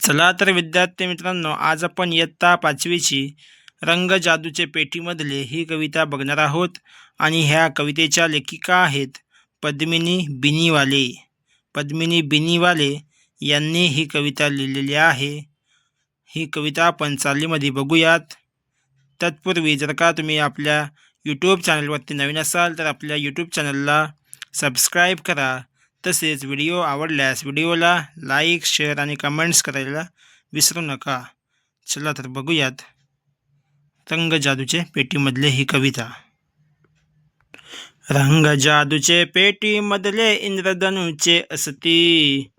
चला तर विद्यार्थी मित्रांनो आज आपण इयत्ता पाचवीची रंग जादूचे पेटीमधले ही कविता बघणार आहोत. आणि ह्या कवितेच्या लेखिका आहेत पद्मिनी बिनीवाले. पद्मिनी बिनीवाले यांनी ही कविता लिहिलेली आहे. ही कविता आपण चालीमध्ये बघूयात. तत्पूर्वी जर का तुम्ही आपल्या यूट्यूब चॅनलवरती नवीन असाल तर आपल्या यूट्यूब चॅनलला सबस्क्राईब करा. तसेच व्हिडिओ आवडल्यास व्हिडिओला लाईक शेअर आणि कमेंट्स करायला विसरू नका. चला तर बघूयात रंग जादूचे पेटीमधले ही कविता. रंग जादूचे पेटीमधले इंद्रधनुचे असती.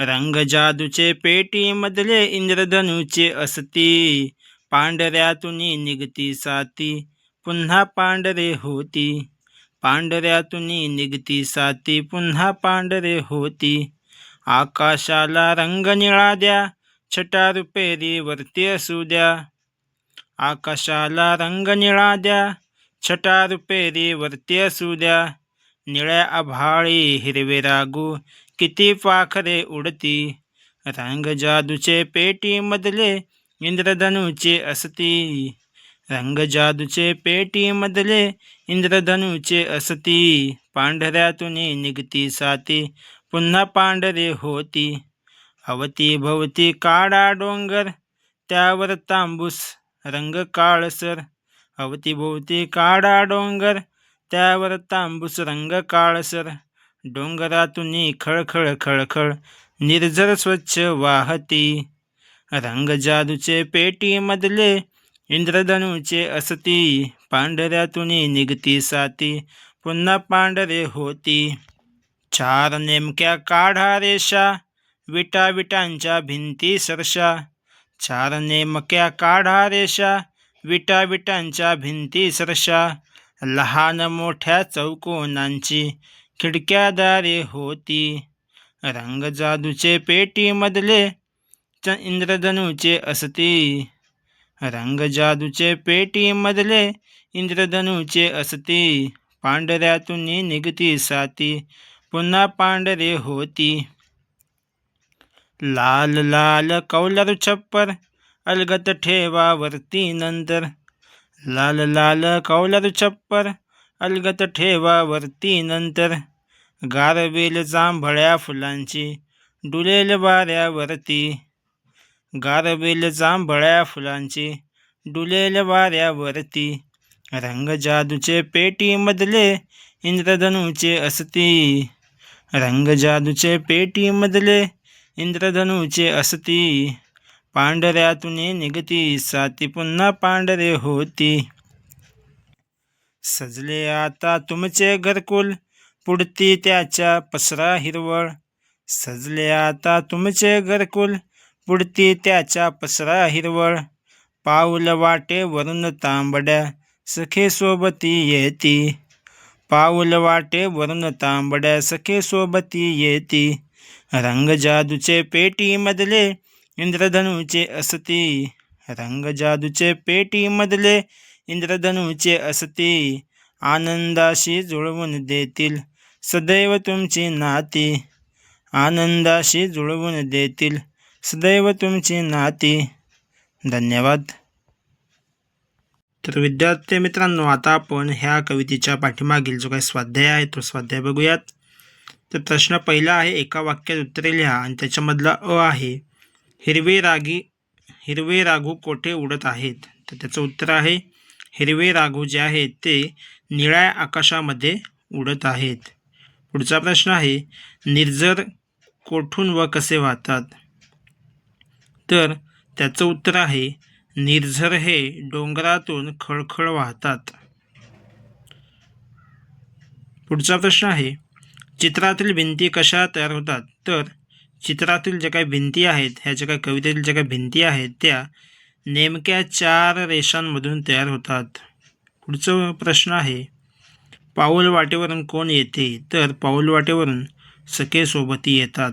रंग जादूचे पेटीमधले इंद्रधनुचे असती. पांढऱ्यातून निघती साती पुन्हा पांढरे होती. पांढऱ्यातून निघती साती पुन्हा पांढरे होती. आकाशाला रंग निळा द्या छटा रुपेरी वरती असू द्या. आकाशाला रंग निळा द्या छटा रुपेरी वरती असू द्या. निळ्या आभाळी हिरवे रागू किती पाखरे उडती. रंग जादूचे पेटीमधले इंद्रधनुचे असती. रंग जादूचे पेटीमधले इंद्रधनुचे असती. पांढऱ्यातून निघती साती पुन्हा पांढरे होती. अवती भवती काळा डोंगर त्यावर तांबूस रंग काळसर अवती भोवती काळा डोंगर त्यावर तांबूस रंग काळसर डोंगरातून खळखळ खळखळ निर्जर स्वच्छ वाहती. रंग जादूचे पेटीमधले इंद्रधनुचे असती पांढऱ्यातून निघती साती पुन्हा पांढरे होती. चार नेमक्या काढा रेषा विटा विटांच्या भिंती सरशा. चार नेमक्या काढा रेषा विटा विटांच्या भिंती सरशा. लहान मोठ्या चौकोनांची खिडक्यादारे होती. रंग जादूचे पेटीमधले च इंद्रधनुचे असती. रंग जादूचे पेटीमधले इंद्रधनुचे असती पांढऱ्यातून निघती साती पुन्हा पांढरे होती लाल लाल कौलर छप्पर अलगत ठेवा वरती नंतर लाल लाल कौलर छप्पर अलगत ठेवा वरती नंतर गारवेल जांभळ्या फुलांची डुलेल वाऱ्यावरती गारवेल जांभळ्या फुलांची डुलेल वाऱ्यावरती रंग जादूचे पेटीमधले इंद्रधनुचे असती. रंग जादूचे पेटीमधले इंद्रधनुचे असती. पांढऱ्यातून निघती साती पुन्हा पांढरे होती. सजले आता तुमचे घरकुल पुढती त्याच्या पसरा हिरवळ. सजले आता तुमचे घरकुल पुढती त्याच्या पसरा हिरवळ. पाऊल वाटे वरून तांबड्या सखे सोबती येती. पाऊल वाटे वरून तांबड्या सखे सोबती येती. रंग जादूचे पेटीमधले इंद्रधनुचे असती. रंग जादूचे पेटीमधले इंद्रधनुचे असती. आनंदाशी जुळवून देतील सदैव तुमची नाती. आनंदाशी जुळवून देतील सदैव तुमची नाती. धन्यवाद. तर विद्यार्थी मित्रांनो आता आपण ह्या कवितेच्या पाठीमागील जो काही स्वाध्याय आहे तो स्वाध्याय बघूयात. तर प्रश्न पहिला आहे एका वाक्यात उत्तरे लिहा आणि त्याच्यामधला अ आहे. हिरवे रागी हिरवे राघू कोठे उडत आहेत? तर त्याचं उत्तर आहे हिरवे राघू जे आहेत ते निळ्या आकाशामध्ये उडत आहेत. पुढचा प्रश्न आहे निर्जर कोठून व कसे वाहतात? तर त्याचं उत्तर आहे निर्झर हे डोंगरातून खळखळ वाहतात. पुढचा प्रश्न आहे चित्रातील भिंती कशा तयार होतात? तर चित्रातील ज्या काही भिंती आहेत ह्या ज्या काही कवितेतील ज्या काही भिंती आहेत त्या नेमक्या चार रेषांमधून तयार होतात. पुढचा प्रश्न आहे पाऊल वाटेवरून कोण येते? तर पाऊल वाटेवरून सखेसोबती येतात.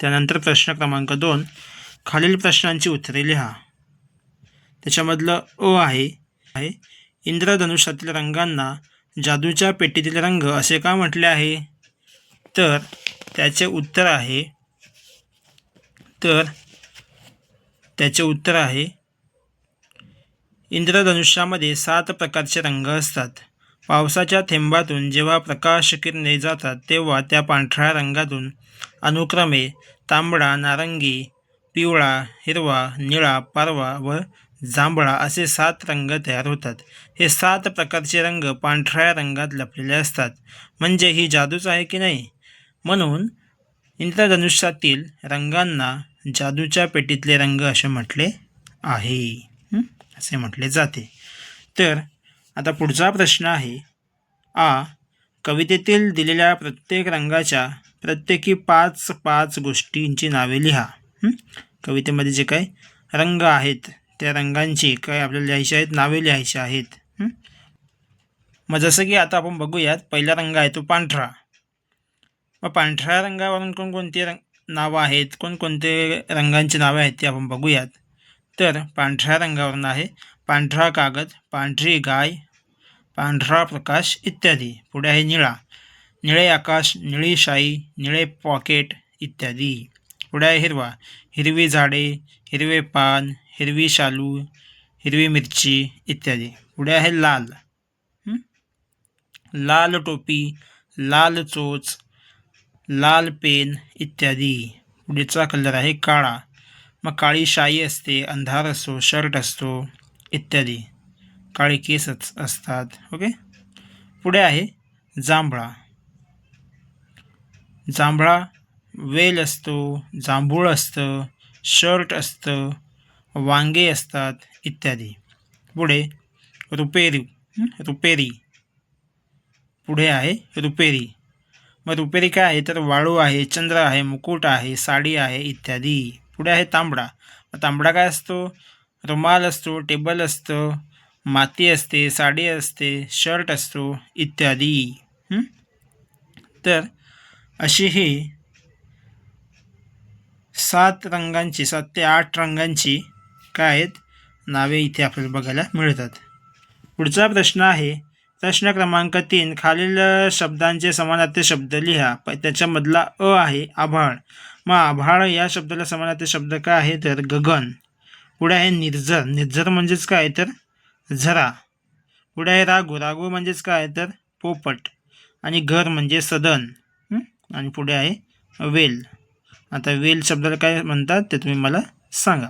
त्यानंतर प्रश्न क्रमांक दोन. खालील प्रश्नांची उत्तरे लिहा. त्याच्यामधलं अ आहे आहे. इंद्रधनुष्यातील रंगांना जादूच्या पेटीतील रंग असे का म्हटले आहे? तर त्याचे उत्तर आहे तर त्याचे उत्तर आहे इंद्रधनुष्यामध्ये सात प्रकारचे रंग असतात. पावसाच्या थेंबातून जेव्हा प्रकाश किरणे जातात तेव्हा त्या पांढऱ्या रंगातून अनुक्रमे तांबडा नारंगी पिवळा हिरवा निळा पारवा व जांभळा असे सात रंग तयार होतात. हे सात प्रकारचे रंग पांढऱ्या रंगात लपलेले असतात. म्हणजे ही जादूच आहे की नाही? म्हणून इंद्रधनुष्यातील रंगांना जादूच्या पेटीतले रंग असे म्हटले आहे. असे म्हटले जाते. तर आता पुढचा प्रश्न आहे. आ. कवितेतील दिलेल्या प्रत्येक रंगाच्या प्रत्येकी पाच पाच गोष्टींची नावे लिहा. कवितेमध्ये जे काही रंग आहेत त्या रंगांची काय आपल्याला लिहायची आहेत नावे लिहायची आहेत. मग जसं की आता आपण बघूयात पहिला रंग आहे तो पांढरा. मग पांढऱ्या रंगावरून कोणकोणती रंग नावं आहेत कोणकोणते रंगांची नावे आहेत ती आपण बघूयात. तर पांढऱ्या रंगावरून आहे पांढरा कागद पांढरी गाय पांढरा प्रकाश इत्यादी. पुढे आहे निळा. निळे आकाश निळी शाई निळे पॉकेट इत्यादी. पुढे आहे हिरवा. हिरवी झाडे हिरवे पान हिरवी शालू हिरवी मिरची इत्यादी. पुढे आहे लाल. लाल टोपी लाल चोच लाल पेन इत्यादी. पुढेचा कलर आहे काळा. मग काळी शाई असते अंधार असतो शर्ट असतो. इत्यादी. काळे केसच असतात. ओके? पुढे आहे जांभळा. जांभळा वेल असतो जांभूळ असतं शर्ट असतं वांगे असतात इत्यादी. पुढे रुपेरी रुपेरी पुढे आहे रुपेरी मग रुपेरी काय आहे? तर वाळू आहे चंद्र आहे मुकुट आहे साडी आहे इत्यादी. पुढे आहे तांबडा. मग तांबडा काय असतो? रुमाल असतो टेबल असतं माती असते साडी असते शर्ट असतो इत्यादी. तर अशी ही सात रंगांची सात ते आठ रंगांची काय आहेत? नावे इथे आपल्याला बघायला मिळतात. पुढचा प्रश्न आहे प्रश्न क्रमांक तीन खालील शब्दांचे समानार्थी शब्द लिहा. प त्याच्यामधला अ आहे आभाळ. मग आभाळ या शब्दाला समानार्थी शब्द काय आहे? तर गगन. पुढे आहे निर्जर. निर्जर म्हणजेच काय तर? झरा. पुढे आहे रागू रागू म्हणजेच काय तर? पोपट. आणि घर म्हणजे सदन. आणि पुढे आहे वेल. आता वेल शब्दाला काय म्हणतात ते तुम्ही मला सांगा.